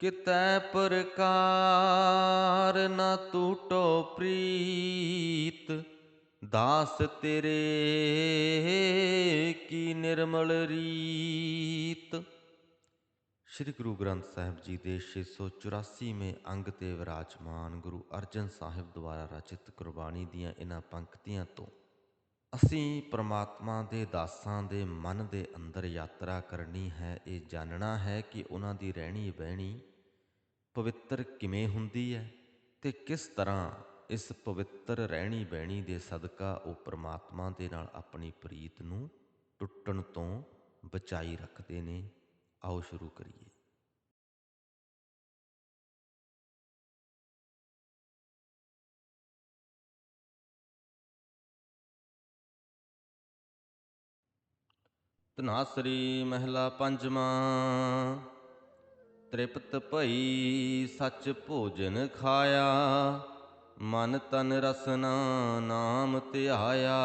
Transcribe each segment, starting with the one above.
ਕਿਤੈ ਪ੍ਰਕਾਰ ਨਾ ਟੂਟੋ ਪ੍ਰੀਤ, ਦਾਸ ਤੇਰੇ ਕੀ ਨਿਰਮਲ ਰੀਤ। ਸ੍ਰੀ ਗੁਰੂ ਗ੍ਰੰਥ ਸਾਹਿਬ ਜੀ ਦੇ 684ਵੇਂ ਅੰਗ ਤੇ ਵਿਰਾਜਮਾਨ ਗੁਰੂ ਅਰਜਨ ਸਾਹਿਬ ਦੁਆਰਾ ਰਚਿਤ ਗੁਰਬਾਣੀ ਦੀਆਂ ਇਹਨਾਂ ਪੰਕਤੀਆਂ ਤੋਂ ਅਸੀਂ ਪਰਮਾਤਮਾ ਦੇ ਦਾਸਾਂ ਦੇ ਮਨ ਦੇ ਅੰਦਰ ਯਾਤਰਾ ਕਰਨੀ ਹੈ, ਇਹ ਜਾਣਨਾ ਹੈ ਕਿ ਉਹਨਾਂ ਦੀ ਰਹਿਣੀ ਬਹਿਣੀ ਪਵਿੱਤਰ ਕਿਵੇਂ ਹੁੰਦੀ ਹੈ ਤੇ ਕਿਸ ਤਰ੍ਹਾਂ ਇਸ ਪਵਿੱਤਰ ਰਹਿਣੀ ਬਹਿਣੀ ਦੇ ਸਦਕਾ ਉਹ ਪਰਮਾਤਮਾ ਦੇ ਨਾਲ ਆਪਣੀ ਪ੍ਰੀਤ ਨੂੰ ਟੁੱਟਣ ਤੋਂ ਬਚਾਈ ਰੱਖਦੇ ਨੇ। ਆਓ ਸ਼ੁਰੂ ਕਰੀਏ। ਤਨਾਸਰੀ ਮਹਿਲਾ ਪੰਜਵਾਂ, ਤ੍ਰਿਪਤ ਭਈ ਸੱਚ ਭੋਜਨ ਖਾਇਆ, ਮਨ ਤਨ ਰਸਨਾ ਨਾਮ ਧਿਆਇਆ।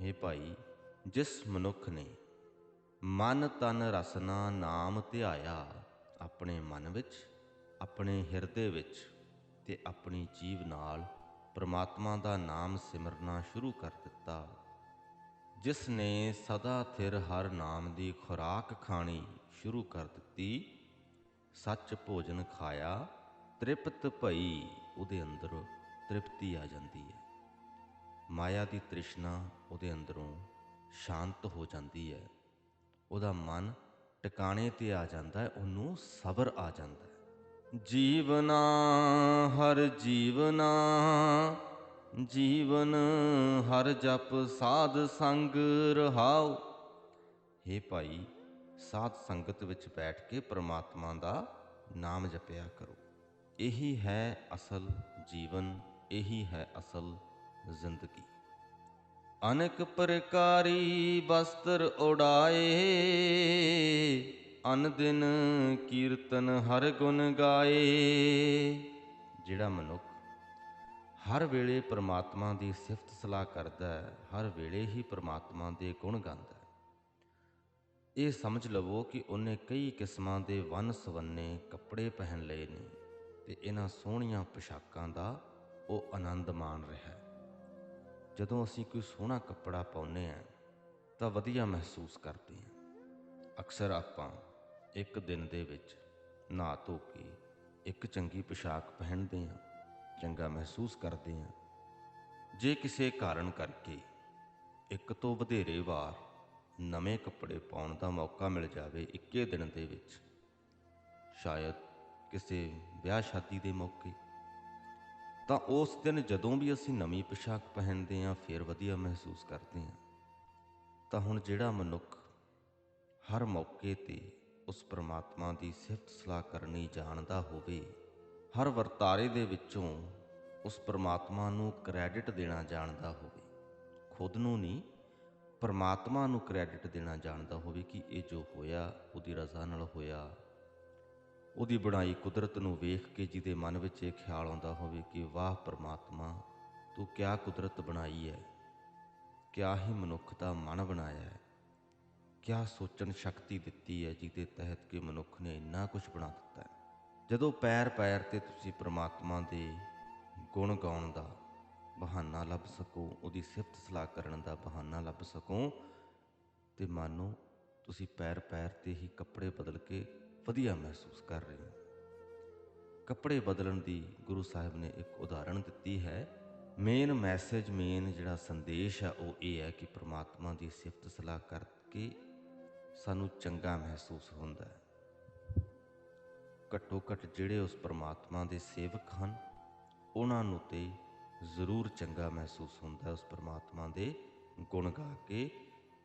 ਇਹ ਭਾਈ, ਜਿਸ ਮਨੁੱਖ ਨੇ ਮਨ ਤਨ ਰਸਨਾ ਨਾਮ ਧਿਆਇਆ, ਆਪਣੇ ਮਨ ਵਿੱਚ, ਆਪਣੇ ਹਿਰਦੇ ਵਿੱਚ ਤੇ ਆਪਣੀ ਜੀਵ ਨਾਲ ਪ੍ਰਮਾਤਮਾ ਦਾ ਨਾਮ ਸਿਮਰਨਾ ਸ਼ੁਰੂ ਕਰ ਦਿੱਤਾ। ਜਿਸ ਨੇ ਸਦਾ ਥਿਰ ਹਰ ਨਾਮ ਦੀ ਖੁਰਾਕ ਖਾਣੀ ਸ਼ੁਰੂ ਕਰ ਦਿੱਤੀ, ਸੱਚ ਭੋਜਨ ਖਾਇਆ, ਤ੍ਰਿਪਤ ਭਈ ਉਹਦੇ ਅੰਦਰ ਤ੍ਰਿਪਤੀ ਆ ਜਾਂਦੀ ਹੈ। ਮਾਇਆ ਦੀ ਤ੍ਰਿਸ਼ਨਾ ਉਹਦੇ ਅੰਦਰੋਂ ਸ਼ਾਂਤ ਹੋ ਜਾਂਦੀ ਹੈ। ਉਹਦਾ ਮਨ ਟਿਕਾਣੇ ਤੇ ਆ ਜਾਂਦਾ ਹੈ, ਉਹਨੂੰ ਸਬਰ ਆ ਜਾਂਦਾ ਹੈ। ਜੀਵਨਾ, ਹਰ ਜੀਵਨਾ ਜੀਵਨ ਹਰ ਜਪ ਸਾਧ ਸੰਗ ਰਹਾਉ। हे ਭਾਈ, ਸਾਧ ਸੰਗਤ ਵਿੱਚ ਬੈਠ ਕੇ ਪ੍ਰਮਾਤਮਾ ਦਾ ਨਾਮ ਜਪਿਆ ਕਰੋ। ਇਹੀ ਹੈ ਅਸਲ ਜੀਵਨ, ਇਹੀ ਹੈ ਅਸਲ ਜ਼ਿੰਦਗੀ। ਅਨੇਕ ਪ੍ਰਕਾਰੀ ਵਸਤਰ ਉਡਾਏ ਅਨ ਦਿਨ ਕੀਰਤਨ ਹਰ ਗੁਣ ਗਾਏ। ਜਿਹੜਾ ਮਨੁੱਖ ਹਰ ਵੇਲੇ ਪ੍ਰਮਾਤਮਾ ਦੀ ਸਿਫਤ ਸਲਾਹ ਕਰਦਾ ਹੈ, ਹਰ ਵੇਲੇ ਹੀ ਪ੍ਰਮਾਤਮਾ ਦੇ ਗੁਣ ਗਾਉਂਦਾ ਹੈ। ਇਹ ਸਮਝ ਲਵੋ ਕਿ ਉਹਨੇ ਕਈ ਕਿਸਮਾਂ ਦੇ ਵੰਨ ਸਵੰਨੇ ਕੱਪੜੇ ਪਹਿਨ ਲਏ ਨੇ ਤੇ ਇਹਨਾਂ ਸੋਹਣੀਆਂ ਪੋਸ਼ਾਕਾਂ ਦਾ ਉਹ ਆਨੰਦ ਮਾਣ ਰਿਹਾ ਹੈ। ਜਦੋਂ ਅਸੀਂ ਕੋਈ ਸੋਹਣਾ ਕੱਪੜਾ ਪਾਉਂਦੇ ਆ ਤਾਂ ਵਧੀਆ ਮਹਿਸੂਸ ਕਰਦੇ ਹਾਂ। ਅਕਸਰ ਆਪਾਂ ਇੱਕ ਦਿਨ ਦੇ ਵਿੱਚ ਨਹਾ ਧੋ ਕੇ ਇੱਕ ਚੰਗੀ ਪੋਸ਼ਾਕ ਪਹਿਨਦੇ ਹਾਂ। ਚੰਗਾ ਮਹਿਸੂਸ ਕਰਦੇ ਹਾਂ। ਜੇ ਕਿਸੇ ਕਾਰਨ ਕਰਕੇ ਇੱਕ ਤੋਂ ਵਧੇਰੇ ਵਾਰ ਨਵੇਂ ਕੱਪੜੇ ਪਾਉਣ ਦਾ ਮੌਕਾ ਮਿਲ ਜਾਵੇ ਇੱਕੇ ਦਿਨ ਦੇ ਵਿੱਚ, ਸ਼ਾਇਦ ਕਿਸੇ ਵਿਆਹ ਸ਼ਾਦੀ ਦੇ ਮੌਕੇ, ਤਾਂ ਉਸ ਦਿਨ ਜਦੋਂ ਵੀ ਅਸੀਂ ਨਵੀਂ ਪੋਸ਼ਾਕ ਪਹਿਨਦੇ ਹਾਂ, ਫਿਰ ਵਧੀਆ ਮਹਿਸੂਸ ਕਰਦੇ ਹਾਂ। ਤਾਂ ਹੁਣ ਜਿਹੜਾ ਮਨੁੱਖ ਹਰ ਮੌਕੇ ਤੇ ਉਸ ਪ੍ਰਮਾਤਮਾ ਦੀ ਸਿਫਤ ਸਲਾਹ ਕਰਨੀ ਜਾਣਦਾ ਹੋਵੇ ਹਰ ਵਰਤਾਰੇ ਦੇ ਵਿੱਚੋਂ ਉਸ ਪਰਮਾਤਮਾ ਨੂੰ ਕ੍ਰੈਡਿਟ ਦੇਣਾ ਜਾਣਦਾ ਹੋਵੇ। ਖੁਦ ਨੂੰ ਨਹੀਂ, ਪਰਮਾਤਮਾ ਨੂੰ ਕ੍ਰੈਡਿਟ ਦੇਣਾ ਜਾਣਦਾ ਹੋਵੇ ਕਿ ਇਹ ਜੋ ਹੋਇਆ, ਉਹਦੀ ਰਜ਼ਾ ਨਾਲ ਹੋਇਆ। ਉਹਦੀ ਬਣਾਈ ਕੁਦਰਤ ਨੂੰ ਵੇਖ ਕੇ ਜਿਹਦੇ ਮਨ ਵਿੱਚ ਇਹ ਖਿਆਲ ਆਉਂਦਾ ਹੋਵੇ ਕਿ ਵਾਹ ਪਰਮਾਤਮਾ, ਤੂੰ ਕਿਆ ਕੁਦਰਤ ਬਣਾਈ ਹੈ ਕਿਆ ਹੀ ਮਨੁੱਖ ਦਾ ਮਨ ਬਣਾਇਆ ਹੈ ਕਿਆ ਸੋਚਣ ਸ਼ਕਤੀ ਦਿੱਤੀ ਹੈ ਜਿਹਦੇ ਤਹਿਤ ਕਿ ਮਨੁੱਖ ਨੇ ਇੰਨਾ ਕੁਝ ਬਣਾ ਦਿੱਤਾ ਹੈ ਜਦੋਂ ਪੈਰ ਪੈਰ ਤੇ ਤੁਸੀਂ ਪ੍ਰਮਾਤਮਾ ਦੇ ਗੁਣ ਗਾਉਣ ਦਾ ਬਹਾਨਾ ਲੱਭ ਸਕੋ, ਉਹਦੀ ਸਿਫਤ ਸਲਾਹ ਕਰਨ ਦਾ ਬਹਾਨਾ ਲੱਭ ਸਕੋ, ਤੇ ਮਾਨੋ ਤੁਸੀਂ ਪੈਰ ਪੈਰ ਤੇ ਹੀ ਕੱਪੜੇ ਬਦਲ ਕੇ ਵਧੀਆ ਮਹਿਸੂਸ ਕਰ ਰਹੇ ਹੋ। ਕੱਪੜੇ ਬਦਲਣ ਦੀ ਗੁਰੂ ਸਾਹਿਬ ਨੇ ਇੱਕ ਉਦਾਹਰਣ ਦਿੱਤੀ ਹੈ। ਮੇਨ ਮੈਸੇਜ, ਮੇਨ ਜਿਹੜਾ ਸੰਦੇਸ਼ ਆ, ਉਹ ਇਹ ਹੈ ਕਿ ਪ੍ਰਮਾਤਮਾ ਦੀ ਸਿਫਤ ਸਲਾਹ ਕਰਕੇ ਸਾਨੂੰ ਚੰਗਾ ਮਹਿਸੂਸ ਹੁੰਦਾ ਹੈ। ਘੱਟੋ ਘੱਟ ਜਿਹੜੇ ਉਸ ਪਰਮਾਤਮਾ ਦੇ ਸੇਵਕ ਹਨ, ਉਹਨਾਂ ਨੂੰ ਤੇ ਜ਼ਰੂਰ ਚੰਗਾ ਮਹਿਸੂਸ ਹੁੰਦਾ ਉਸ ਪਰਮਾਤਮਾ ਦੇ ਗੁਣ ਗਾ ਕੇ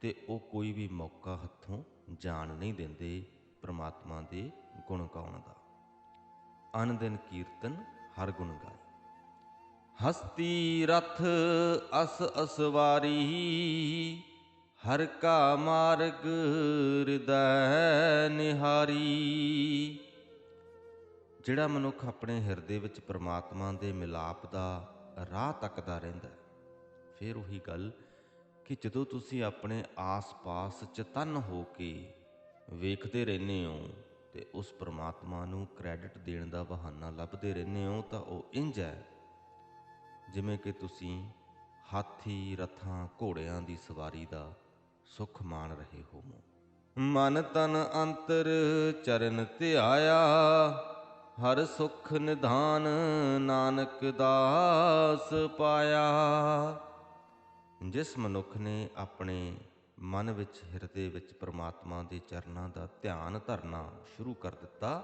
ਤੇ ਉਹ ਕੋਈ ਵੀ ਮੌਕਾ ਹੱਥੋਂ ਜਾਣ ਨਹੀਂ ਦਿੰਦੇ ਪ੍ਰਮਾਤਮਾ ਦੇ ਗੁਣ ਗਾਉਣ ਦਾ। ਅਨ ਕੀਰਤਨ ਹਰ ਗੁਣ ਗਾਏ। ਹਸਤੀ ਰਥ ਅਸ ਅਸਵਾਰੀ, ਹਰ ਕਾ ਮਾਰਗ ਹਿਰਦੈ ਨਿਹਾਰੀ। ਜਿਹੜਾ ਮਨੁੱਖ ਆਪਣੇ ਹਿਰਦੇ ਵਿੱਚ ਪ੍ਰਮਾਤਮਾ ਦੇ ਮਿਲਾਪ ਦਾ ਰਾਹ ਤੱਕਦਾ ਰਹਿੰਦਾ ਫਿਰ ਉਹੀ ਗੱਲ ਕਿ ਜਦੋਂ ਤੁਸੀਂ ਆਪਣੇ ਆਸ-ਪਾਸ ਚਤਨ ਹੋ ਕੇ ਵੇਖਦੇ ਰਹਿੰਦੇ ਹੋ ਤੇ ਉਸ ਪ੍ਰਮਾਤਮਾ ਨੂੰ ਕ੍ਰੈਡਿਟ ਦੇਣ ਦਾ ਬਹਾਨਾ ਲੱਭਦੇ ਰਹਿੰਦੇ ਹੋ, ਤਾਂ ਉਹ ਇੰਜ ਹੈ, ਜਿਵੇਂ ਕਿ ਤੁਸੀਂ ਹਾਥੀ ਰਥਾਂ ਘੋੜਿਆਂ ਦੀ ਸਵਾਰੀ ਦਾ ਸੁਖ ਮਾਣ ਰਹੇ ਹੋਵੋ। ਮਨ ਤਨ ਅੰਤਰ ਚਰਨ ਧਿਆਇਆ ਹਰ ਸੁਖ ਨਿਧਾਨ ਨਾਨਕ ਦਾਸ ਪਾਇਆ। ਜਿਸ ਮਨੁੱਖ ਨੇ ਆਪਣੇ ਮਨ ਵਿੱਚ, ਹਿਰਦੇ ਵਿੱਚ ਪ੍ਰਮਾਤਮਾ ਦੇ ਚਰਨਾਂ ਦਾ ਧਿਆਨ ਧਰਨਾ ਸ਼ੁਰੂ ਕਰ ਦਿੱਤਾ,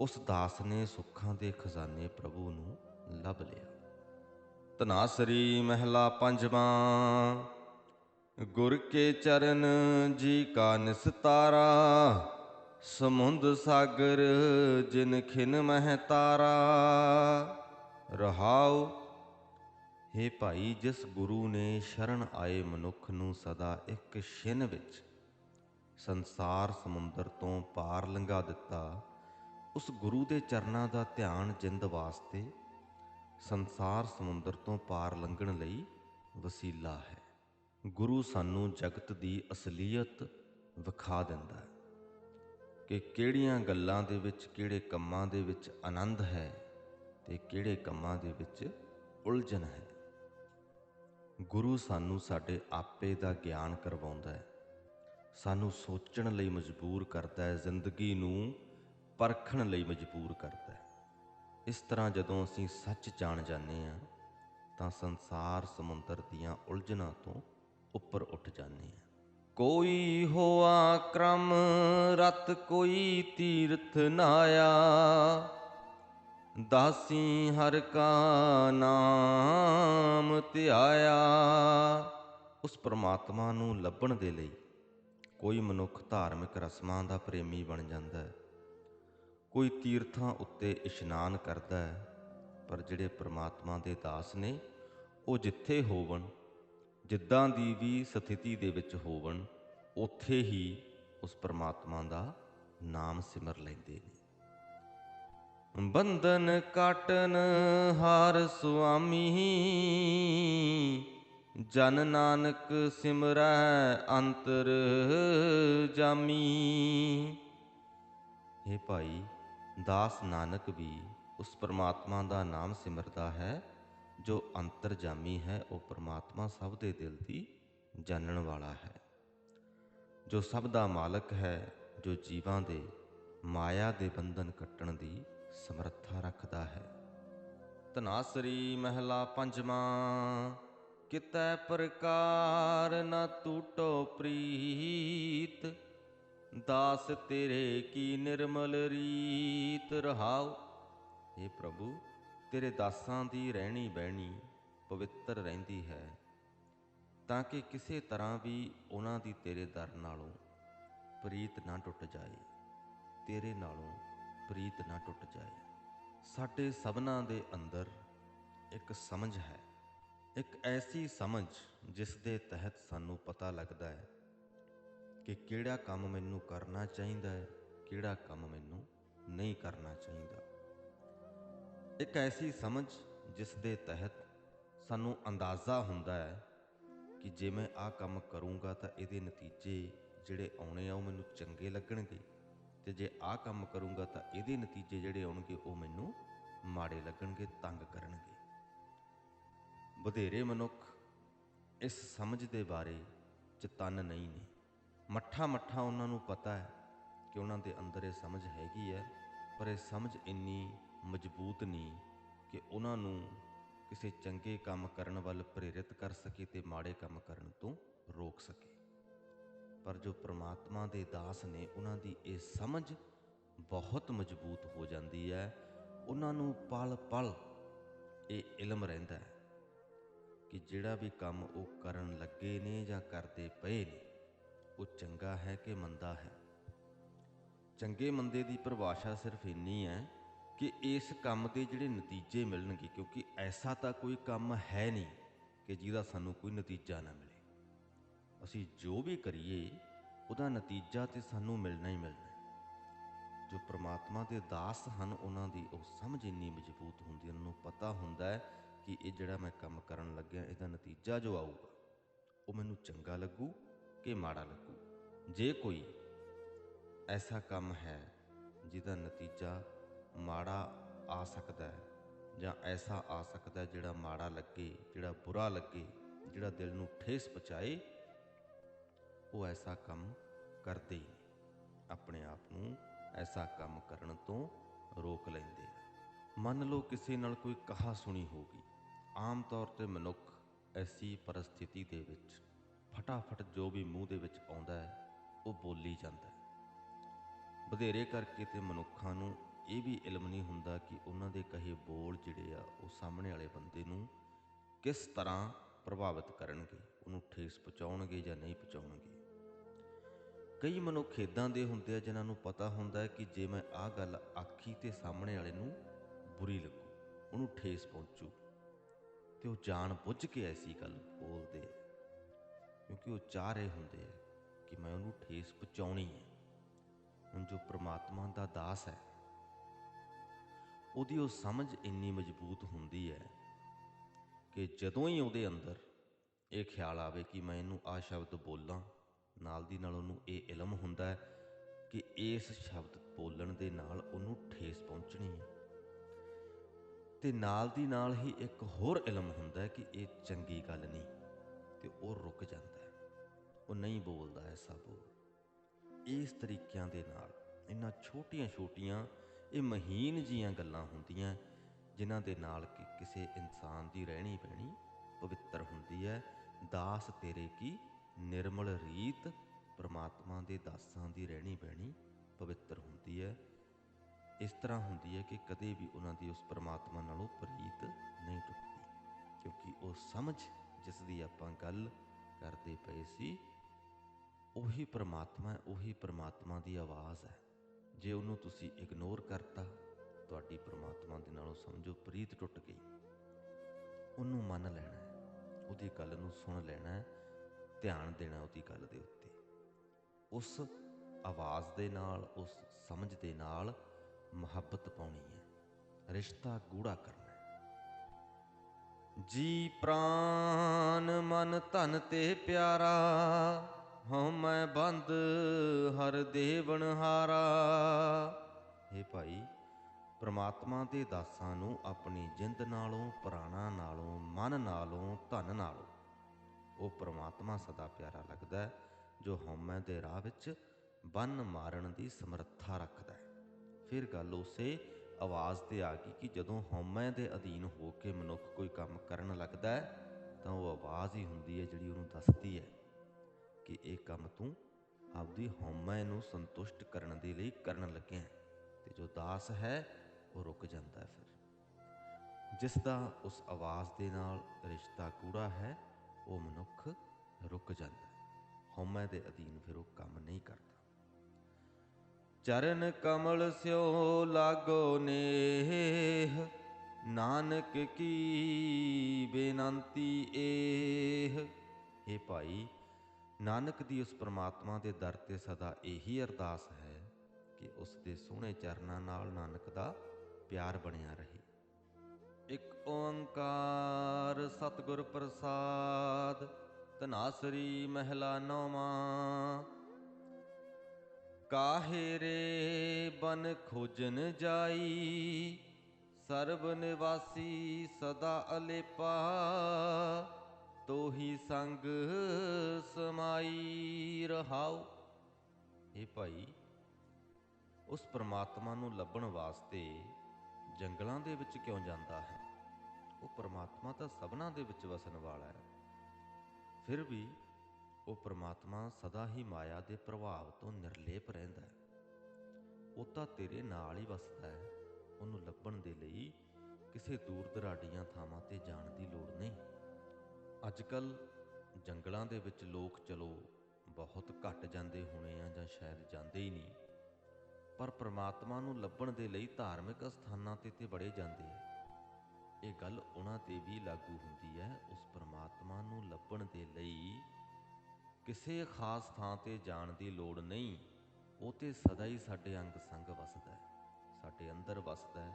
ਉਸ ਦਾਸ ਨੇ ਸੁੱਖਾਂ ਦੇ ਖਜ਼ਾਨੇ ਪ੍ਰਭੂ ਨੂੰ ਲੱਭ ਲਿਆ। ਤਨਾਸਰੀ ਮਹਿਲਾ ਪੰਜਵਾਂ, ਗੁਰ ਕੇ ਚਰਨ ਜੀ ਕਾ ਨਿਸਤਾਰਾ ਸਮੁੰਦ ਸਾਗਰ, ਜਿਨ ਖਿਨ ਮਹਿ ਤਾਰਾ। ਰਹਾਉ, ਹੇ ਭਾਈ, ਜਿਸ ਗੁਰੂ ਨੇ ਸ਼ਰਨ ਆਏ ਮਨੁੱਖ ਨੂੰ ਸਦਾ ਇੱਕ ਛਿਨ ਵਿੱਚ, ਸੰਸਾਰ ਸਮੁੰਦਰ ਤੋਂ ਪਾਰ ਲੰਘਾ ਦਿੱਤਾ। ਉਸ ਗੁਰੂ ਦੇ ਚਰਨਾਂ ਦਾ ਧਿਆਨ ਜਿੰਦ ਵਾਸਤੇ ਸੰਸਾਰ ਸਮੁੰਦਰ ਤੋਂ ਪਾਰ ਲੰਘਣ ਲਈ ਵਸੀਲਾ ਹੈ। ਗੁਰੂ ਸਾਨੂੰ ਜਗਤ ਦੀ ਅਸਲੀਅਤ ਵਿਖਾ ਦਿੰਦਾ ਹੈ। ਕਿ ਕਿਹੜੀਆਂ ਗੱਲਾਂ ਦੇ ਵਿੱਚ, ਕਿਹੜੇ ਕੰਮਾਂ ਦੇ ਵਿੱਚ ਆਨੰਦ ਹੈ ਤੇ ਕਿਹੜੇ ਕੰਮਾਂ ਦੇ ਵਿੱਚ ਉਲਝਣ ਹੈ। ਗੁਰੂ ਸਾਨੂੰ ਸਾਡੇ ਆਪੇ ਦਾ ਗਿਆਨ ਕਰਵਾਉਂਦਾ ਹੈ। ਸਾਨੂੰ ਸੋਚਣ ਲਈ ਮਜਬੂਰ ਕਰਦਾ ਹੈ, ਜ਼ਿੰਦਗੀ ਨੂੰ ਪਰਖਣ ਲਈ ਮਜਬੂਰ ਕਰਦਾ ਹੈ। ਇਸ ਤਰ੍ਹਾਂ ਜਦੋਂ ਅਸੀਂ ਸੱਚ ਜਾਣ ਜਾਂਦੇ ਹਾਂ, ਤਾਂ ਸੰਸਾਰ ਸਮੁੰਦਰ ਦੀਆਂ ਉਲਝਣਾਂ ਤੋਂ ਉੱਪਰ ਉੱਠ ਜਾਂਦੇ ਹਾਂ। ਕੋਈ ਹੋਆ ਕ੍ਰਮ ਰਤ ਕੋਈ ਤੀਰਥ ਨਾਇਆ ਦਾਸੀ ਹਰ ਕਾ ਨਾਮ ਧਿਆਇਆ। ਉਸ ਪ੍ਰਮਾਤਮਾ ਨੂੰ ਲੱਭਣ ਦੇ ਲਈ ਕੋਈ ਮਨੁੱਖ ਧਾਰਮਿਕ ਰਸਮਾਂ ਦਾ ਪ੍ਰੇਮੀ ਬਣ ਜਾਂਦਾ ਹੈ। ਕੋਈ ਤੀਰਥਾਂ ਉੱਤੇ ਇਸ਼ਨਾਨ ਕਰਦਾ ਹੈ, ਪਰ ਜਿਹੜੇ ਪ੍ਰਮਾਤਮਾ ਦੇ ਦਾਸ ਨੇ, ਉਹ ਜਿੱਥੇ ਹੋਵਣ, ਜਿੱਦਾਂ ਦੀ ਵੀ ਸਥਿਤੀ ਦੇ ਵਿੱਚ ਹੋਵਣ, ਉੱਥੇ ਹੀ ਉਸ ਪਰਮਾਤਮਾ ਦਾ ਨਾਮ ਸਿਮਰ ਲੈਂਦੇ ਨੇ। ਬੰਧਨ ਕਾਟਨ ਹਾਰ ਸੁਆਮੀ, ਜਨ ਨਾਨਕ ਸਿਮਰੈ ਅੰਤਰ ਜਾਮੀ। ਇਹ ਭਾਈ, ਦਾਸ ਨਾਨਕ ਵੀ ਉਸ ਪਰਮਾਤਮਾ ਦਾ ਨਾਮ ਸਿਮਰਦਾ ਹੈ, ਜੋ ਅੰਤਰਜਾਮੀ ਹੈ, ਉਹ ਪ੍ਰਮਾਤਮਾ ਸਭ ਦੇ ਦਿਲ ਦੀ ਜਾਣਨ ਵਾਲਾ ਹੈ। ਜੋ ਸਭ ਦਾ ਮਾਲਕ ਹੈ, ਜੋ ਜੀਵਾਂ ਦੇ, ਮਾਇਆ ਦੇ ਬੰਧਨ ਕੱਟਣ ਦੀ ਸਮਰੱਥਾ ਰੱਖਦਾ ਹੈ। ਤਨਾਸਰੀ ਮਹਿਲਾ ਪੰਜਵਾਂ, ਕਿਤੈ ਪ੍ਰਕਾਰ ਨ ਟੂਟੋ ਪ੍ਰੀਤ, ਦਾਸ ਤੇਰੇ ਕੀ ਨਿਰਮਲ ਰੀਤ ਰਹਾਉ। हे ਪ੍ਰਭੂ, ਤੇਰੇ ਦਾਸਾਂ ਦੀ ਰਹਿਣੀ ਬਹਿਣੀ ਪਵਿੱਤਰ ਰਹਿੰਦੀ ਹੈ। ਤਾਂ ਕਿ ਕਿਸੇ ਤਰ੍ਹਾਂ ਵੀ ਉਹਨਾਂ ਦੀ ਤੇਰੇ ਦਰ ਨਾਲੋਂ ਪ੍ਰੀਤ ਨਾ ਟੁੱਟ ਜਾਏ, ਤੇਰੇ ਨਾਲੋਂ ਪ੍ਰੀਤ ਨਾ ਟੁੱਟ ਜਾਏ। ਸਾਡੇ ਸਭਨਾਂ ਦੇ ਅੰਦਰ ਇੱਕ ਸਮਝ ਹੈ, ਇੱਕ ਐਸੀ ਸਮਝ ਜਿਸ ਦੇ ਤਹਿਤ ਸਾਨੂੰ ਪਤਾ ਲੱਗਦਾ ਹੈ ਕਿ ਕਿਹੜਾ ਕੰਮ ਮੈਨੂੰ ਕਰਨਾ ਚਾਹੀਦਾ ਹੈ, ਕਿਹੜਾ ਕੰਮ ਮੈਨੂੰ ਨਹੀਂ ਕਰਨਾ ਚਾਹੀਦਾ। ਇੱਕ ਐਸੀ ਸਮਝ ਜਿਸ ਦੇ ਤਹਿਤ ਸਾਨੂੰ ਅੰਦਾਜ਼ਾ ਹੁੰਦਾ ਹੈ ਕਿ ਜੇ ਮੈਂ ਆਹ ਕੰਮ ਕਰੂੰਗਾ ਤਾਂ ਇਹਦੇ ਨਤੀਜੇ ਜਿਹੜੇ ਆਉਣੇ ਆ ਉਹ ਮੈਨੂੰ ਚੰਗੇ ਲੱਗਣਗੇ ਤੇ ਜੇ ਆਹ ਕੰਮ ਕਰੂੰਗਾ ਤਾਂ ਇਹਦੇ ਨਤੀਜੇ ਜਿਹੜੇ ਆਉਣਗੇ ਉਹ ਮੈਨੂੰ ਮਾੜੇ ਲੱਗਣਗੇ, ਤੰਗ ਕਰਨਗੇ। ਵਧੇਰੇ ਮਨੁੱਖ ਇਸ ਸਮਝ ਦੇ ਬਾਰੇ ਚਤਨ ਨਹੀਂ ਨੇ। ਮੱਠਾ ਮੱਠਾ ਉਹਨਾਂ ਨੂੰ ਪਤਾ ਹੈ ਕਿ ਉਹਨਾਂ ਦੇ ਅੰਦਰ ਇਹ ਸਮਝ ਹੈਗੀ ਹੈ, ਪਰ ਇਹ ਸਮਝ ਇੰਨੀ ਮਜ਼ਬੂਤ ਨਹੀਂ ਕਿ ਉਹਨਾਂ ਨੂੰ ਕਿਸੇ ਚੰਗੇ ਕੰਮ ਕਰਨ ਵੱਲ ਪ੍ਰੇਰਿਤ ਕਰ ਸਕੇ ਤੇ ਮਾੜੇ ਕੰਮ ਕਰਨ ਤੋਂ ਰੋਕ ਸਕੇ। ਪਰ ਜੋ ਪ੍ਰਮਾਤਮਾ ਦੇ ਦਾਸ ਨੇ ਉਹਨਾਂ ਦੀ ਇਹ ਸਮਝ ਬਹੁਤ ਮਜ਼ਬੂਤ ਹੋ ਜਾਂਦੀ ਹੈ, ਉਹਨਾਂ ਨੂੰ ਪਲ ਪਲ ਇਹ ਇਲਮ ਰਹਿੰਦਾ ਹੈ ਕਿ ਜਿਹੜਾ ਵੀ ਕੰਮ ਉਹ ਕਰਨ ਲੱਗੇ ਨੇ ਜਾਂ ਕਰਦੇ ਪਏ ਨੇ, ਉਹ ਚੰਗਾ ਹੈ ਕਿ ਮੰਦਾ ਹੈ। ਚੰਗੇ ਮੰਦੇ ਦੀ ਪਰਿਭਾਸ਼ਾ ਸਿਰਫ ਇੰਨੀ ਹੈ ਕਿ ਇਸ ਕੰਮ ਦੇ ਜਿਹੜੇ ਨਤੀਜੇ ਮਿਲਣਗੇ, ਕਿਉਂਕਿ ਐਸਾ ਤਾਂ ਕੋਈ ਕੰਮ ਹੈ ਨਹੀਂ ਕਿ ਜਿਹਦਾ ਸਾਨੂੰ ਕੋਈ ਨਤੀਜਾ ਨਾ ਮਿਲੇ। ਅਸੀਂ ਜੋ ਵੀ ਕਰੀਏ, ਉਹਦਾ ਨਤੀਜਾ ਤੇ ਸਾਨੂੰ ਮਿਲਣਾ ਹੀ ਮਿਲਣਾ ਜੋ ਪ੍ਰਮਾਤਮਾ ਦੇ ਦਾਸ ਹਨ, ਉਹਨਾਂ ਦੀ ਉਹ ਸਮਝ ਇੰਨੀ ਮਜ਼ਬੂਤ ਹੁੰਦੀ ਉਹਨਾਂ ਨੂੰ ਪਤਾ ਹੁੰਦਾ ਹੈ ਕਿ ਇਹ ਜਿਹੜਾ ਮੈਂ ਕੰਮ ਕਰਨ ਲੱਗਿਆ, ਇਹਦਾ ਨਤੀਜਾ ਜੋ ਆਊਗਾ, ਉਹ ਮੈਨੂੰ ਚੰਗਾ ਲੱਗੂ ਕਿ ਮਾੜਾ ਲੱਗੂ। ਜੇ ਕੋਈ ਐਸਾ ਕੰਮ ਹੈ ਜਿਹਦਾ ਨਤੀਜਾ ਮਾੜਾ ਆ ਸਕਦਾ ਹੈ ਜਾਂ ਐਸਾ ਆ ਸਕਦਾ ਜਿਹੜਾ ਮਾੜਾ ਲੱਗੇ, ਜਿਹੜਾ ਬੁਰਾ ਲੱਗੇ, ਜਿਹੜਾ ਦਿਲ ਨੂੰ ਠੇਸ ਪਹੁੰਚਾਏ, ਉਹ ਐਸਾ ਕੰਮ ਕਰਦੇ ਹੀ ਨਹੀਂ। ਆਪਣੇ ਆਪ ਨੂੰ ਐਸਾ ਕੰਮ ਕਰਨ ਤੋਂ ਰੋਕ ਲੈਂਦੇ ਮੰਨ ਲਓ ਕਿਸੇ ਨਾਲ ਕੋਈ ਕਹਾ ਸੁਣੀ ਹੋਗੀ ਆਮ ਤੌਰ ਤੇ ਮਨੁੱਖ ਐਸੀ ਪਰਿਸਥਿਤੀ ਦੇ ਵਿੱਚ ਫਟਾਫਟ ਜੋ ਵੀ ਮੂੰਹ ਦੇ ਵਿੱਚ ਆਉਂਦਾ ਹੈ, ਉਹ ਬੋਲੀ ਜਾਂਦਾ ਹੈ। ਵਧੇਰੇ ਕਰਕੇ ਤੇ ਮਨੁੱਖਾਂ ਨੂੰ ਇਹ ਵੀ ਇਲਮ ਨਹੀਂ ਹੁੰਦਾ ਕਿ ਉਹਨਾਂ ਦੇ ਕਹੇ ਬੋਲ ਜਿਹੜੇ ਆ, ਉਹ ਸਾਹਮਣੇ ਵਾਲੇ ਬੰਦੇ ਨੂੰ ਕਿਸ ਤਰ੍ਹਾਂ ਪ੍ਰਭਾਵਿਤ ਕਰਨਗੇ? ਉਹਨੂੰ ਠੇਸ ਪਹੁੰਚਾਉਣਗੇ ਜਾਂ ਨਹੀਂ ਪਹੁੰਚਾਉਣਗੇ? ਕਈ ਮਨੁੱਖ ਇਦਾਂ ਦੇ ਹੁੰਦੇ ਆ ਜਿਨ੍ਹਾਂ ਨੂੰ ਪਤਾ ਹੁੰਦਾ ਹੈ ਕਿ ਜੇ ਮੈਂ ਆਹ ਗੱਲ ਆਖੀ ਤੇ ਸਾਹਮਣੇ ਵਾਲੇ ਨੂੰ ਬੁਰੀ ਲੱਗੂ, ਉਹਨੂੰ ਠੇਸ ਪਹੁੰਚੂ। ਤੇ ਉਹ ਜਾਣ ਬੁੱਝ ਕੇ ਐਸੀ ਗੱਲ ਬੋਲਦੇ ਆ। ਕਿਉਂਕਿ ਉਹ ਚਾਹ ਰਹੇ ਹੁੰਦੇ ਆ ਕਿ ਮੈਂ ਉਹਨੂੰ ਠੇਸ ਪਹੁੰਚਾਉਣੀ ਹੈ ਹੁਣ ਜੋ ਪ੍ਰਮਾਤਮਾ ਦਾ ਦਾਸ ਹੈ ਉਹਦੀ ਉਹ ਸਮਝ ਇੰਨੀ ਮਜ਼ਬੂਤ ਹੁੰਦੀ ਹੈ ਕਿ ਜਦੋਂ ਹੀ ਉਹਦੇ ਅੰਦਰ ਇਹ ਖਿਆਲ ਆਵੇ ਕਿ ਮੈਂ ਇਹਨੂੰ ਆ ਸ਼ਬਦ ਬੋਲਾਂ, ਨਾਲ ਦੀ ਨਾਲ ਉਹਨੂੰ ਇਹ ਇਲਮ ਹੁੰਦਾ ਹੈ ਕਿ ਇਸ ਸ਼ਬਦ ਬੋਲਣ ਦੇ ਨਾਲ ਉਹਨੂੰ ਠੇਸ ਪਹੁੰਚਣੀ ਹੈ। ਤੇ ਨਾਲ ਦੀ ਨਾਲ ਹੀ ਇੱਕ ਹੋਰ ਇਲਮ ਹੁੰਦਾ ਹੈ ਕਿ ਇਹ ਚੰਗੀ ਗੱਲ ਨਹੀਂ ਤੇ ਉਹ ਰੁਕ ਜਾਂਦਾ ਹੈ। ਉਹ ਨਹੀਂ ਬੋਲਦਾ ਐਸਾ ਬੋਲ ਇਸ ਤਰੀਕਿਆਂ ਦੇ ਨਾਲ, ਇਹਨਾਂ ਛੋਟੀਆਂ-ਛੋਟੀਆਂ ਇਹ ਮਹੀਨ ਜੀਆਂ ਗੱਲਾਂ ਹੁੰਦੀਆਂ, ਜਿਨ੍ਹਾਂ ਦੇ ਨਾਲ ਕਿ ਕਿਸੇ ਇਨਸਾਨ ਦੀ ਰਹਿਣੀ ਪੈਣੀ ਪਵਿੱਤਰ ਹੁੰਦੀ ਹੈ। ਦਾਸ ਤੇਰੇ ਕੀ? ਨਿਰਮਲ ਰੀਤ ਪ੍ਰਮਾਤਮਾ ਦੇ ਦਾਸਾਂ ਦੀ ਰਹਿਣੀ ਪੈਣੀ ਪਵਿੱਤਰ ਹੁੰਦੀ ਹੈ। ਇਸ ਤਰ੍ਹਾਂ ਹੁੰਦੀ ਹੈ ਕਿ ਕਦੇ ਵੀ ਉਹਨਾਂ ਦੀ ਉਸ ਪ੍ਰਮਾਤਮਾ ਨਾਲੋਂ ਪ੍ਰੀਤ ਨਹੀਂ ਟੁੱਟਦੀ, ਕਿਉਂਕਿ ਉਹ ਸਮਝ ਜਿਸ ਦੀ ਆਪਾਂ ਗੱਲ ਕਰਦੇ ਪਏ ਸੀ, ਉਹੀ ਪ੍ਰਮਾਤਮਾ ਉਹੀ ਪ੍ਰਮਾਤਮਾ ਦੀ ਆਵਾਜ਼ ਹੈ। ਜੇ ਉਹਨੂੰ ਤੁਸੀਂ ਇਗਨੋਰ ਕਰਤਾ, ਤੁਹਾਡੀ ਪ੍ਰਮਾਤਮਾ ਦੇ ਨਾਲੋਂ ਸਮਝੋ ਪ੍ਰੀਤ ਟੁੱਟ ਗਈ। ਉਹਨੂੰ ਮੰਨ ਲੈਣਾ ਹੈ, ਉਹਦੀ ਗੱਲ ਨੂੰ ਸੁਣ ਲੈਣਾ ਹੈ, ਧਿਆਨ ਦੇਣਾ ਉਹਦੀ ਗੱਲ ਦੇ ਉੱਤੇ। ਉਸ ਆਵਾਜ਼ ਦੇ ਨਾਲ, ਉਸ ਸਮਝ ਦੇ ਨਾਲ ਮੁਹੱਬਤ ਪਾਉਣੀ ਹੈ, ਰਿਸ਼ਤਾ ਗੂੜਾ ਕਰਨਾ ਹੈ। ਜੀ ਪ੍ਰਾਨ ਮਨ ਧਨ ਤੇ ਪਿਆਰਾ ਹਉ ਮੈਂ ਬੰਦ ਹਰ ਦੇਵਨ ਹਾਰਾ। ਇਹ ਭਾਈ, ਪ੍ਰਮਾਤਮਾ ਦੇ ਦਾਸਾਂ ਨੂੰ ਆਪਣੀ ਜਿੰਦ ਨਾਲੋਂ, ਪ੍ਰਾਣਾ ਨਾਲੋਂ, ਮਨ ਨਾਲੋਂ, ਧਨ ਨਾਲੋਂ, ਉਹ ਪ੍ਰਮਾਤਮਾ ਸਦਾ ਪਿਆਰਾ ਲੱਗਦਾ ਹੈ, ਜੋ ਹਉਮੈ ਦੇ ਰਾਹ ਵਿੱਚ ਬੰਨ ਮਾਰਨ ਦੀ ਸਮਰੱਥਾ ਰੱਖਦਾ ਹੈ। ਫਿਰ ਗੱਲ ਉਸੇ ਆਵਾਜ਼ ਤੇ ਆ ਗਈ ਕਿ ਜਦੋਂ ਹਉਮੈ ਦੇ ਅਧੀਨ ਹੋ ਕੇ ਮਨੁੱਖ ਕੋਈ ਕੰਮ ਕਰਨ ਲੱਗਦਾ ਹੈ, ਤਾਂ ਉਹ ਆਵਾਜ਼ ਹੀ ਹੁੰਦੀ ਹੈ ਜਿਹੜੀ ਉਹਨੂੰ ਦੱਸਦੀ ਹੈ। ਕਿ ਇਹ ਕੰਮ ਤੂੰ ਆਪਦੀ ਹਉਮੈ ਨੂੰ ਸੰਤੁਸ਼ਟ ਕਰਨ ਦੇ ਲਈ ਕਰਨ ਲੱਗਿਆ ਹੈ। ਤੇ ਜੋ ਦਾਸ ਹੈ, ਉਹ ਰੁਕ ਜਾਂਦਾ ਹੈ ਫਿਰ। ਜਿਸ ਦਾ ਉਸ ਆਵਾਜ਼ ਦੇ ਨਾਲ ਰਿਸ਼ਤਾ ਕੂੜਾ ਹੈ, ਉਹ ਮਨੁੱਖ ਰੁਕ ਜਾਂਦਾ ਹੈ। ਹਉਮੈ ਦੇ ਅਧੀਨ ਫਿਰ ਉਹ ਕੰਮ ਨਹੀਂ ਕਰਦਾ। ਚਰਨ ਕਮਲ ਸਿਓ ਲਾਗੋ ਨੇਹ, ਨਾਨਕ ਕੀ ਬੇਨੰਤੀ ਏਹ। ਇਹ ਭਾਈ ਨਾਨਕ ਦੀ ਉਸ ਪ੍ਰਮਾਤਮਾ ਦੇ ਦਰ ਤੇ ਸਦਾ ਇਹੀ ਅਰਦਾਸ ਹੈ ਕਿ ਉਸ ਦੇ ਸੋਹਣੇ ਚਰਨਾਂ ਨਾਲ ਨਾਨਕ ਦਾ ਪਿਆਰ ਬਣਿਆ ਰਹੇ। ਇੱਕ ਓੰਕਾਰ ਸਤਿਗੁਰ ਪ੍ਰਸਾਦ ਤਨਾਸਰੀ ਮਹਿਲਾ ਨੌਵਾਂ। ਕਾਹੇ ਰੇ ਬਨ ਖੋਜਨ ਜਾਈ, ਸਰਬ ਨਿਵਾਸੀ ਸਦਾ ਅਲੇਪਾ। ਤੋਹੀ ਸੰਗ ਸਮਾਈ ਰਹਾਉ। ਇਹ ਭਾਈ, ਉਸ ਪ੍ਰਮਾਤਮਾ ਨੂੰ ਲੱਭਣ ਵਾਸਤੇ ਜੰਗਲਾਂ ਦੇ ਵਿੱਚ ਕਿਉਂ ਜਾਂਦਾ ਹੈ? ਉਹ ਪ੍ਰਮਾਤਮਾ ਤਾਂ ਸਭਨਾਂ ਦੇ ਵਿੱਚ ਵਸਣ ਵਾਲਾ ਹੈ। ਫਿਰ ਵੀ ਉਹ ਪ੍ਰਮਾਤਮਾ ਸਦਾ ਹੀ ਮਾਇਆ ਦੇ ਪ੍ਰਭਾਵ ਤੋਂ ਨਿਰਲੇਪ ਰਹਿੰਦਾ ਹੈ। ਉਹ ਤਾਂ ਤੇਰੇ ਨਾਲ ਹੀ ਵਸਦਾ ਹੈ। ਉਹਨੂੰ ਲੱਭਣ ਦੇ ਲਈ ਕਿਸੇ ਦੂਰ ਦਰਾਡੀਆਂ ਥਾਵਾਂ ਤੇ ਜਾਣ ਦੀ ਲੋੜ ਨਹੀਂ। ਅੱਜ ਕੱਲ ਜੰਗਲਾਂ ਦੇ ਵਿੱਚ ਲੋਕ ਚਲੋ ਬਹੁਤ ਘੱਟ ਜਾਂਦੇ ਹੋਣੇ ਆ ਜਾਂ ਸ਼ਾਇਦ ਜਾਂਦੇ ਹੀ ਨਹੀਂ। ਪਰ ਪ੍ਰਮਾਤਮਾ ਨੂੰ ਲੱਭਣ ਦੇ ਲਈ ਧਾਰਮਿਕ ਸਥਾਨਾਂ ਤੇ ਤੇ ਬੜੇ ਜਾਂਦੇ ਆ। ਇਹ ਗੱਲ ਉਹਨਾਂ ਤੇ ਵੀ ਲਾਗੂ ਹੁੰਦੀ ਹੈ, ਉਸ ਪ੍ਰਮਾਤਮਾ ਨੂੰ ਲੱਭਣ ਦੇ ਲਈ ਕਿਸੇ ਖਾਸ ਥਾਂ ਤੇ ਜਾਣ ਦੀ ਲੋੜ ਨਹੀਂ, ਉਹ ਤੇ ਸਦਾ ਹੀ ਸਾਡੇ ਅੰਗ ਸੰਗ ਵਸਦਾ ਹੈ, ਸਾਡੇ ਅੰਦਰ ਵਸਦਾ ਹੈ,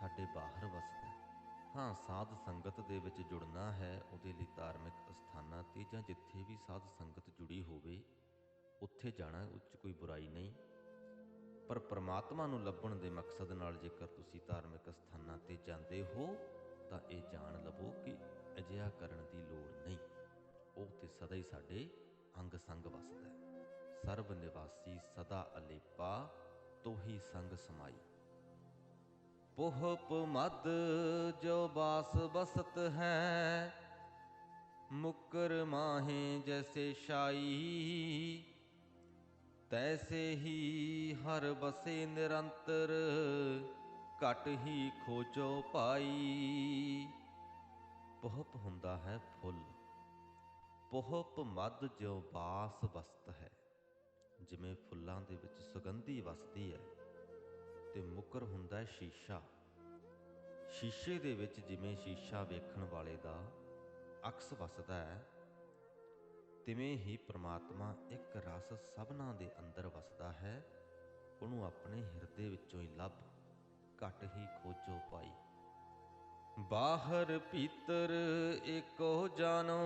ਸਾਡੇ ਬਾਹਰ ਵਸਦਾ ਹੈ। ਹਾਂ ਸਾਧ ਸੰਗਤ ਦੇ ਵਿੱਚ ਜੁੜਨਾ ਹੈ, ਉਹਦੇ ਲਈ ਧਾਰਮਿਕ ਅਸਥਾਨਾਂ ਤੇ ਜਾਂ ਜਿੱਥੇ ਵੀ ਸਾਧ ਸੰਗਤ ਜੁੜੀ ਹੋਵੇ, ਉੱਥੇ ਜਾਣਾ ਉੱਚ ਕੋਈ ਬੁਰਾਈ ਨਹੀਂ। ਪਰ ਪ੍ਰਮਾਤਮਾ ਨੂੰ ਲੱਭਣ ਦੇ ਮਕਸਦ ਨਾਲ ਜੇਕਰ ਤੁਸੀਂ ਧਾਰਮਿਕ ਸਥਾਨਾਂ ਤੇ ਜਾਂਦੇ ਹੋ, ਤਾਂ ਇਹ ਜਾਣ ਲਵੋ ਕਿ ਅਜਿਹਾ ਕਰਨ ਦੀ ਲੋੜ ਨਹੀਂ। ਉਹ ਤੇ ਸਦਾ ਹੀ ਸਾਡੇ ਅੰਗ ਸੰਗ ਵਸਦਾ ਹੈ। ਸਰਬ ਨਿਵਾਸੀ ਸਦਾ ਅਲੇਪਾ, ਤੋਹੀ ਸੰਗ ਸਮਾਈ। ਪੁਹਪ ਮਦ ਜੋ ਬਾਸ ਬਸਤ ਹੈ, ਮੁਕਰ ਮਾਹੇ ਜੈਸੇ ਸ਼ਾਈ। ਤੈਸੇ ਹੀ ਹਰ ਬਸੇ ਨਿਰੰਤਰ, ਘਟ ਹੀ ਖੋਜੋ ਪਾਈ। ਪੁਹਪ ਹੁੰਦਾ ਹੈ ਫੁੱਲ। ਪੁਹਪ ਮਦ ਜੋ ਬਾਸ ਵਸਤ ਹੈ, ਜਿਵੇਂ ਫੁੱਲਾਂ ਦੇ ਵਿੱਚ ਸੁਗੰਧੀ ਵਸਦੀ ਹੈ। ਤੇ ਮੁਕਰ ਹੁੰਦਾ ਹੈ ਸ਼ੀਸ਼ਾ। ਸ਼ੀਸ਼ੇ ਦੇ ਵਿੱਚ ਜਿਵੇਂ ਸ਼ੀਸ਼ਾ ਵੇਖਣ ਵਾਲੇ ਦਾ ਅਕਸ ਵਸਦਾ ਹੈ, ਤਿਵੇਂ ਹੀ ਪ੍ਰਮਾਤਮਾ ਇੱਕ ਰਸ ਸਭਨਾ ਦੇ ਅੰਦਰ ਵਸਦਾ ਹੈ, ਉਹਨੂੰ ਆਪਣੇ ਹਿਰਦੇ ਵਿੱਚੋਂ ਹੀ ਲੱਭ, ਘਟ ਹੀ ਖੋਜੋ ਪਾਈ ਬਾਹਰ ਭੀਤਰ ਏਕੋ ਜਾਣੋ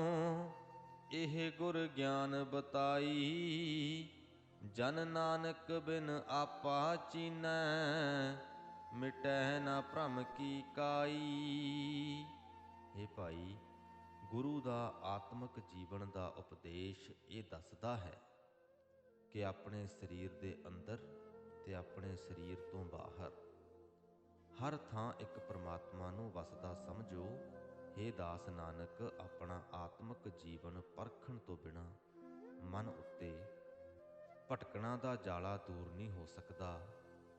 ਇਹ ਗੁਰ ਗਿਆਨ ਬਤਾਈ ਜਨ ਨਾਨਕ ਬਿਨ ਆਪਾ ਚੀਨੈ, ਮਿਟੈ ਨਾ ਭ੍ਰਮ ਕੀ ਕਾਈ। ਇਹ ਭਾਈ, ਗੁਰੂ ਦਾ ਆਤਮਿਕ ਜੀਵਨ ਦਾ ਉਪਦੇਸ਼ ਇਹ ਦੱਸਦਾ ਹੈ ਕਿ ਆਪਣੇ ਸਰੀਰ ਦੇ ਅੰਦਰ ਤੇ ਆਪਣੇ ਸਰੀਰ ਤੋਂ ਬਾਹਰ ਹਰ ਥਾਂ ਇੱਕ ਪ੍ਰਮਾਤਮਾ ਨੂੰ ਵਸਦਾ ਸਮਝੋ हे ਦਾਸ ਨਾਨਕ, ਆਪਣਾ ਆਤਮਿਕ ਜੀਵਨ ਪਰਖਣ ਤੋਂ ਬਿਨਾ ਮਨ ਉੱਤੇ ਭਟਕਣਾ ਦਾ ਜਾਲਾ ਦੂਰ ਨਹੀਂ ਹੋ ਸਕਦਾ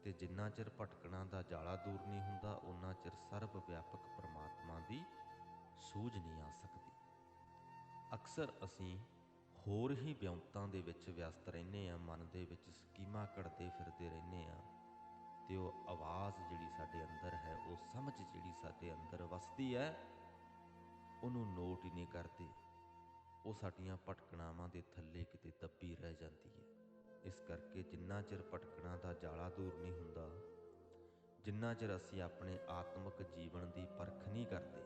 ਤੇ ਜਿੰਨਾ ਚਿਰ ਭਟਕਣਾ ਦਾ ਜਾਲਾ ਦੂਰ ਨਹੀਂ ਹੁੰਦਾ ਉਹਨਾਂ ਚਿਰ ਸਰਬ ਵਿਆਪਕ ਪ੍ਰਮਾਤਮਾ ਦੀ ਸੂਝ ਨਹੀਂ ਆ ਸਕਦੀ। ਅਕਸਰ ਅਸੀਂ ਹੋਰ ਹੀ ਵਿਉਂਤਾਂ ਦੇ ਵਿੱਚ ਵਿਅਸਤ ਰਹਿੰਦੇ ਆ ਮਨ ਦੇ ਵਿੱਚ ਸਕੀਮਾਂ ਘੜਦੇ ਫਿਰਦੇ ਰਹਿੰਦੇ ਆ ਤੇ ਉਹ ਆਵਾਜ਼ ਜਿਹੜੀ ਸਾਡੇ ਅੰਦਰ ਹੈ, ਉਹ ਸਮਝ ਜਿਹੜੀ ਸਾਡੇ ਅੰਦਰ ਵਸਦੀ ਹੈ, ਉਹਨੂੰ ਨੋਟ ਹੀ ਨਹੀਂ ਕਰਦੇ। ਉਹ ਸਾਡੀਆਂ ਭਟਕਣਾਵਾਂ ਦੇ ਥੱਲੇ ਕਿਤੇ ਦੱਬੀ ਰਹਿ ਜਾਂਦੀ ਹੈ। ਇਸ ਕਰਕੇ ਜਿੰਨਾ ਚਿਰ ਭਟਕਣਾ ਦਾ ਜਾਲਾ ਦੂਰ ਨਹੀਂ ਹੁੰਦਾ, ਜਿੰਨਾ ਚਿਰ ਅਸੀਂ ਆਪਣੇ ਆਤਮਿਕ ਜੀਵਨ ਦੀ ਪਰਖ ਨਹੀਂ ਕਰਦੇ,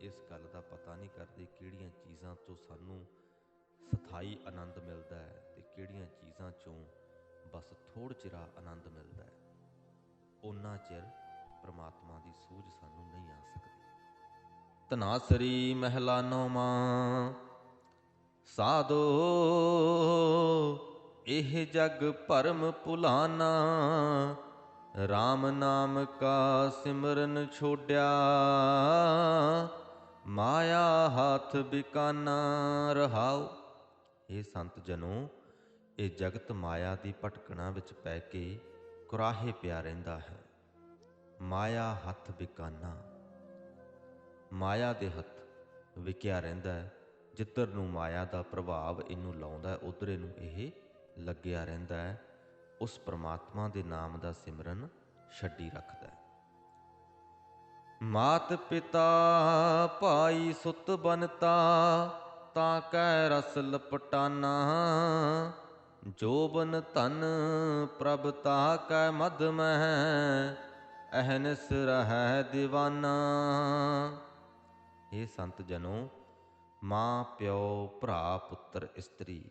ਇਸ ਗੱਲ ਦਾ ਪਤਾ ਨਹੀਂ ਕਰਦੇ ਕਿਹੜੀਆਂ ਚੀਜ਼ਾਂ ਤੋਂ ਸਾਨੂੰ ਸਥਾਈ ਆਨੰਦ ਮਿਲਦਾ ਹੈ ਤੇ ਕਿਹੜੀਆਂ ਚੀਜ਼ਾਂ ਚੋਂ ਬਸ ਥੋੜ ਚਿਰਾ ਆਨੰਦ ਮਿਲਦਾ ਹੈ। ਉਹਨਾਂ ਚਿਰ ਪ੍ਰਮਾਤਮਾ ਦੀ ਸੂਝ ਸਾਨੂੰ ਨਹੀਂ ਆ ਸਕਦੀ। ਤਨਾਸਰੀ ਮਹਿਲਾ ਨੌਵਾਂ, ਸਾਧੋ ਇਹ ਜਗ ਭਰਮ ਭੁਲਾਨਾ RAM ਨਾਮ ਕਾ ਸਿਮਰਨ ਛੋੜਿਆ ਮਾਇਆ ਹੱਥ ਬਿਕਾਨਾ, ਰਹਾਉ। ਇਹ ਸੰਤ ਜਨੋ, ਇਹ ਜਗਤ ਮਾਇਆ ਦੀ ਭਟਕਣਾ ਵਿੱਚ ਪੈ ਕੇ ਕੁਰਾਹੇ ਪਿਆ ਰਹਿੰਦਾ ਹੈ। ਮਾਇਆ ਹੱਥ ਬਿਕਾਨਾ। ਮਾਇਆ ਦੇ ਹੱਥ ਵਿਕਿਆ ਰਹਿੰਦਾ ਹੈ। ਜਿੱਧਰ ਨੂੰ ਮਾਇਆ ਦਾ ਪ੍ਰਭਾਵ ਇਹਨੂੰ ਲਾਉਂਦਾ ਉਧਰ ਨੂੰ ਇਹ ਲੱਗਿਆ ਰਹਿੰਦਾ ਹੈ, ਉਸ ਪ੍ਰਮਾਤਮਾ ਦੇ ਨਾਮ ਦਾ ਸਿਮਰਨ ਛੱਡੀ ਰੱਖਦਾ ਹੈ। ਮਾਤ ਪਿਤਾ ਭਾਈ ਸੁਤ ਬਨਤਾ, ਤਾਂ ਕੈ ਰਸ ਲਪਟਾਨਾ। ਜੋਬਨ ਧਨ ਪ੍ਰਭ ਤਾ ਕੈ ਮਦ ਮਹਿ, ਅਹਨਸ ਰਹਿ ਦੀਵਾਨਾ। ਇਹ ਸੰਤ ਜਨੋ, ਮਾਂ, ਪਿਓ, ਭਰਾ, ਪੁੱਤਰ, ਇਸਤਰੀ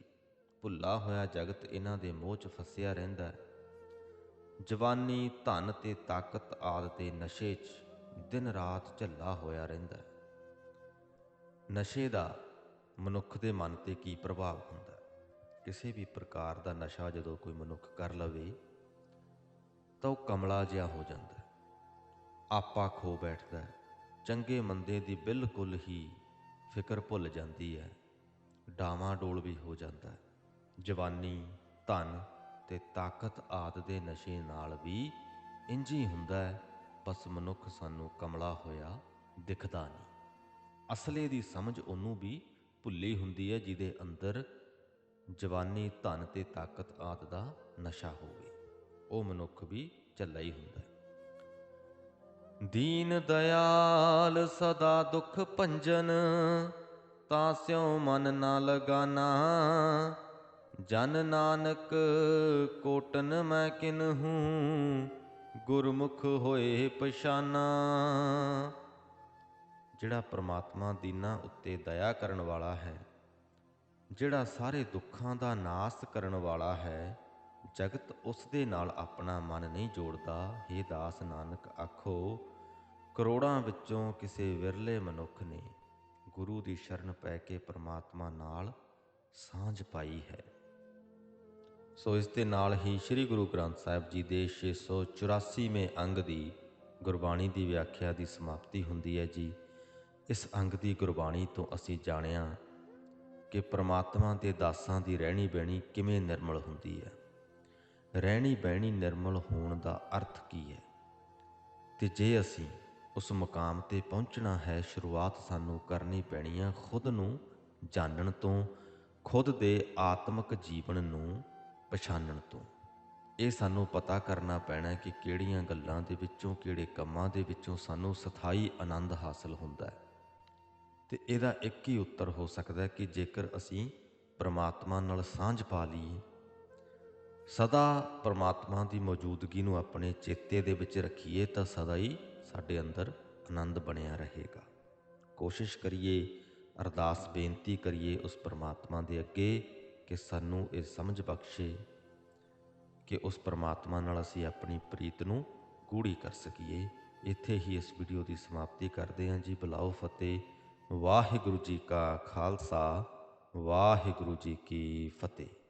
ਭੁੱਲਾ ਹੋਇਆ ਜਗਤ ਇਹਨਾਂ ਦੇ ਮੋਹ 'ਚ ਫਸਿਆ ਰਹਿੰਦਾ ਹੈ। ਜਵਾਨੀ, ਧਨ ਤੇ ਤਾਕਤ ਆਦ ਤੇ ਨਸ਼ੇ 'ਚ ਦਿਨ ਰਾਤ ਝੱਲਾ ਹੋਇਆ ਰਹਿੰਦਾ ਹੈ। ਨਸ਼ੇ ਦਾ ਮਨੁੱਖ ਦੇ ਮਨ ਤੇ ਕੀ ਪ੍ਰਭਾਵ ਹੁੰਦਾ ਹੈ? ਕਿਸੇ ਵੀ ਪ੍ਰਕਾਰ ਦਾ ਨਸ਼ਾ ਜਦੋਂ ਕੋਈ ਮਨੁੱਖ ਕਰ ਲਵੇ, ਤਾਂ ਉਹ ਕਮਲਾ ਜਿਹਾ ਹੋ ਜਾਂਦਾ ਹੈ। ਆਪਾ ਖੋ ਬੈਠਦਾ ਹੈ। ਚੰਗੇ ਮੰਦੇ ਦੀ ਬਿਲਕੁਲ ਹੀ ਫਿਕਰ ਭੁੱਲ ਜਾਂਦੀ ਹੈ। ਡਾਵਾਂ ਡੋਲ ਵੀ ਹੋ ਜਾਂਦਾ ਹੈ। ਜਵਾਨੀ, ਧਨ ਤੇ ਤਾਕਤ ਆਦ ਦੇ ਨਸ਼ੇ ਨਾਲ ਵੀ ਇੰਜ ਹੀ ਹੁੰਦਾ ਹੈ। ਬਸ ਮਨੁੱਖ ਸਾਨੂੰ ਕਮਲਾ ਹੋਇਆ ਦਿਖਦਾ ਨਹੀਂ। ਅਸਲੇ ਦੀ ਸਮਝ ਉਹਨੂੰ ਵੀ ਭੁੱਲੀ ਹੁੰਦੀ ਹੈ, ਜਿਹਦੇ ਅੰਦਰ ਜਵਾਨੀ, ਧਨ ਤੇ ਤਾਕਤ ਆਦ ਦਾ ਨਸ਼ਾ ਹੋਵੇ। ਉਹ ਮਨੁੱਖ ਵੀ ਝੱਲਾ ਹੀ ਹੁੰਦਾ ਹੈ। ਦੀਨ ਦਿਆਲ ਸਦਾ ਦੁੱਖ ਭੰਜਨ, ਤਾਂ ਸਿਉ ਮਨ ਨਾ ਲਗਾਨਾ। ਜਨ ਨਾਨਕ ਕੋਟਨ ਮੈਂ ਕਿਨਹੂ ਗੁਰਮੁਖ ਹੋਏ ਪਛਾਨਾ। ਜਿਹੜਾ ਪ੍ਰਮਾਤਮਾ ਦੀਨਾ ਉੱਤੇ ਦਇਆ ਕਰਨ ਵਾਲਾ ਹੈ, ਜਿਹੜਾ ਸਾਰੇ ਦੁੱਖਾਂ ਦਾ ਨਾਸ ਕਰਨ ਵਾਲਾ ਹੈ, ਜਗਤ ਉਸ ਦੇ ਨਾਲ ਆਪਣਾ ਮਨ ਨਹੀਂ ਜੋੜਦਾ हे ਦਾਸ ਨਾਨਕ ਆਖੋ, ਕਰੋੜਾਂ ਵਿੱਚੋਂ ਕਿਸੇ ਵਿਰਲੇ ਮਨੁੱਖ ਨੇ ਗੁਰੂ ਦੀ ਸ਼ਰਨ ਪੈ ਕੇ ਪ੍ਰਮਾਤਮਾ ਨਾਲ ਸਾਂਝ ਪਾਈ ਹੈ। ਸੋ ਇਸ ਦੇ ਨਾਲ ਹੀ ਸ੍ਰੀ ਗੁਰੂ ਗ੍ਰੰਥ ਸਾਹਿਬ ਜੀ ਦੇ 684ਵੇਂ ਅੰਗ ਦੀ ਗੁਰਬਾਣੀ ਦੀ ਵਿਆਖਿਆ ਦੀ ਸਮਾਪਤੀ ਹੁੰਦੀ ਹੈ ਜੀ। ਇਸ ਅੰਗ ਦੀ ਗੁਰਬਾਣੀ ਤੋਂ ਅਸੀਂ ਜਾਣਿਆ ਕਿ ਪ੍ਰਮਾਤਮਾ ਦੇ ਦਾਸਾਂ ਦੀ ਰਹਿਣੀ ਬਹਿਣੀ ਕਿਵੇਂ ਨਿਰਮਲ ਹੁੰਦੀ ਹੈ। ਰਹਿਣੀ ਬਹਿਣੀ ਨਿਰਮਲ ਹੋਣ ਦਾ ਅਰਥ ਕੀ ਹੈ? ਤੇ ਜੇ ਅਸੀਂ ਉਸ ਮੁਕਾਮ ਤੇ ਪਹੁੰਚਣਾ ਹੈ, ਸ਼ੁਰੂਆਤ ਸਾਨੂੰ ਕਰਨੀ ਪੈਣੀ ਹੈ ਖੁਦ ਨੂੰ ਜਾਣਨ ਤੋਂ, ਖੁਦ ਦੇ ਆਤਮਿਕ ਜੀਵਨ ਨੂੰ ਪਛਾਣਨ ਤੋਂ। ਇਹ ਸਾਨੂੰ ਪਤਾ ਕਰਨਾ ਪੈਣਾ ਕਿ ਕਿਹੜੀਆਂ ਗੱਲਾਂ ਦੇ ਵਿੱਚੋਂ, ਕਿਹੜੇ ਕੰਮਾਂ ਦੇ ਵਿੱਚੋਂ ਸਾਨੂੰ ਸਥਾਈ ਆਨੰਦ ਹਾਸਲ ਹੁੰਦਾ ਹੈ। ਤੇ ਇਹਦਾ ਇੱਕ ਹੀ ਉੱਤਰ ਹੋ ਸਕਦਾ ਹੈ ਕਿ ਜੇਕਰ ਅਸੀਂ ਪ੍ਰਮਾਤਮਾ ਨਾਲ ਸਾਂਝ ਪਾ ਲਈਏ, ਸਦਾ ਪ੍ਰਮਾਤਮਾ ਦੀ ਮੌਜੂਦਗੀ ਨੂੰ ਆਪਣੇ ਚੇਤੇ ਦੇ ਵਿੱਚ ਰੱਖੀਏ, ਤਾਂ ਸਦਾ ਹੀ ਸਾਡੇ ਅੰਦਰ ਆਨੰਦ ਬਣਿਆ ਰਹੇਗਾ। ਕੋਸ਼ਿਸ਼ ਕਰੀਏ, ਅਰਦਾਸ ਬੇਨਤੀ ਕਰੀਏ ਉਸ ਪ੍ਰਮਾਤਮਾ ਦੇ ਅੱਗੇ ਕਿ ਸਾਨੂੰ ਇਹ ਸਮਝ ਬਖਸ਼ੇ ਕਿ ਉਸ ਪਰਮਾਤਮਾ ਨਾਲ ਅਸੀਂ ਆਪਣੀ ਪ੍ਰੀਤ ਨੂੰ ਗੂੜੀ ਕਰ ਸਕੀਏ। ਇੱਥੇ ਹੀ ਇਸ ਵੀਡੀਓ ਦੀ ਸਮਾਪਤੀ ਕਰਦੇ ਹਾਂ ਜੀ। ਬੁਲਾਓ ਫਤਿਹ। ਵਾਹਿਗੁਰੂ ਜੀ ਕਾ ਖਾਲਸਾ। ਵਾਹਿਗੁਰੂ ਜੀ ਕੀ ਫਤਿਹ।